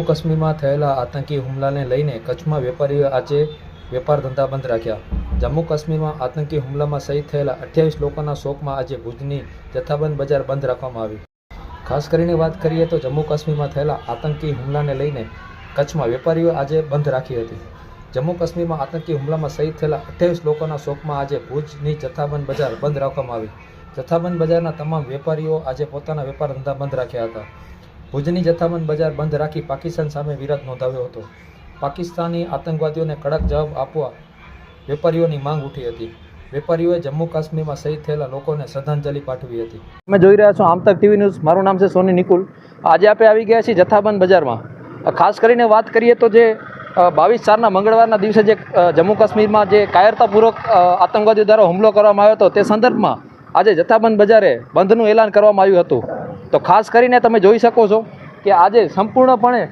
જમ્મુ કાશ્મીરમાં થયેલા આતંકી હુમલાને લઈને કચ્છમાં વેપારીઓએ આજે વેપાર ધંધા બંધ રાખ્યા. જમ્મુ કાશ્મીરમાં આતંકી હુમલામાં શહીદ થયેલા અઠ્યાવીસ લોકોના શોકમાં આજે ભુજની જથ્થાબંધ બજાર બંધ રાખવામાં આવી. ખાસ કરીને વાત કરીએ તો જમ્મુ કાશ્મીરમાં થયેલા આતંકી હુમલાને લઈને કચ્છમાં વેપારીઓએ આજે બંધ રાખી હતી. જમ્મુ કાશ્મીરમાં આતંકી હુમલામાં શહીદ થયેલા અઠ્યાવીસ લોકોના શોકમાં આજે ભુજની જથ્થાબંધ બજાર બંધ રાખવામાં આવી. જથ્થાબંધ બજારના તમામ વેપારીઓ આજે પોતાના વેપાર ધંધા બંધ રાખ્યા હતા. ભુજની જથ્થાબંધ બજાર બંધ રાખી પાકિસ્તાન સામે વિરોધ નોંધાવ્યો હતો. પાકિસ્તાની આતંકવાદીઓને કડક જવાબ આપવા વેપારીઓની માંગ ઉઠી હતી. વેપારીઓએ જમ્મુ કાશ્મીરમાં શહીદ થયેલા લોકોને શ્રદ્ધાંજલિ પાઠવી હતી. તમે જોઈ રહ્યા છો આમતક ટીવી ન્યૂઝ. મારું નામ છે સોની નિકુલ. આજે આપણે આવી ગયા છીએ જથ્થાબંધ બજારમાં. ખાસ કરીને વાત કરીએ તો જે બાવીસ ચારના મંગળવારના દિવસે જે જમ્મુ કાશ્મીરમાં જે કાયરતાપૂર્વક આતંકવાદીઓ દ્વારા હુમલો કરવામાં આવ્યો હતો, તે સંદર્ભમાં આજે જથ્થાબંધ બજારે બંધનું એલાન કરવામાં આવ્યું હતું. તો ખાસ કરીને તમે જોઈ શકો છો કે આજે સંપૂર્ણપણે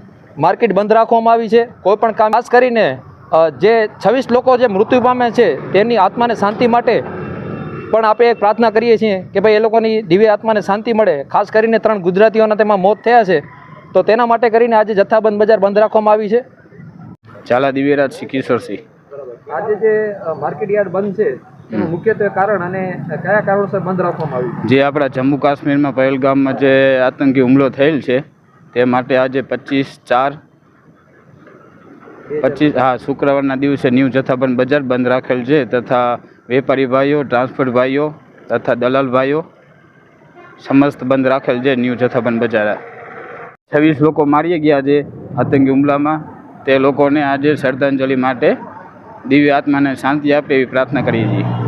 માર્કેટ બંધ રાખવામાં આવી છે. કોઈ પણ કામ ખાસ કરીને જે છવ્વીસ લોકો જે મૃત્યુ પામે છે તેમની આત્માને શાંતિ માટે પણ આપણે એક પ્રાર્થના કરીએ છીએ કે ભાઈ એ લોકોની દિવ્ય આત્માને શાંતિ મળે. ખાસ કરીને ત્રણ ગુજરાતીઓના તેમાં મોત થયા છે. તો તેના માટે કરીને આજે જથ્થાબંધ બજાર બંધ રાખવામાં આવી છે. ચાલા દિવ્યરાજ શ્રી કિશોરસિંહ આજે જે માર્કેટ યાર્ડ બંધ છે એનું મુખ્યત્વે કારણ અને કયા કારણોસર બંધ રાખવામાં આવ્યું? જે આપણા જમ્મુ કાશ્મીરમાં પહેલગામમાં જે આતંકી હુમલો થયેલ છે તે માટે આજે પચીસ ચાર પચીસ હા શુક્રવારના દિવસે ન્યૂ જથ્થાબંધ બજાર બંધ રાખેલ છે તથા વેપારી ભાઈઓ ટ્રાન્સપોર્ટ ભાઈઓ તથા દલાલ ભાઈઓ સમસ્ત બંધ રાખેલ છે ન્યૂ જથ્થાબંધ બજાર. છવ્વીસ લોકો મારી ગયા છે આતંકી હુમલામાં. તે લોકોને આજે શ્રદ્ધાંજલિ માટે દિવ્ય આત્માને શાંતિ આપે એવી પ્રાર્થના કરીએ છીએ.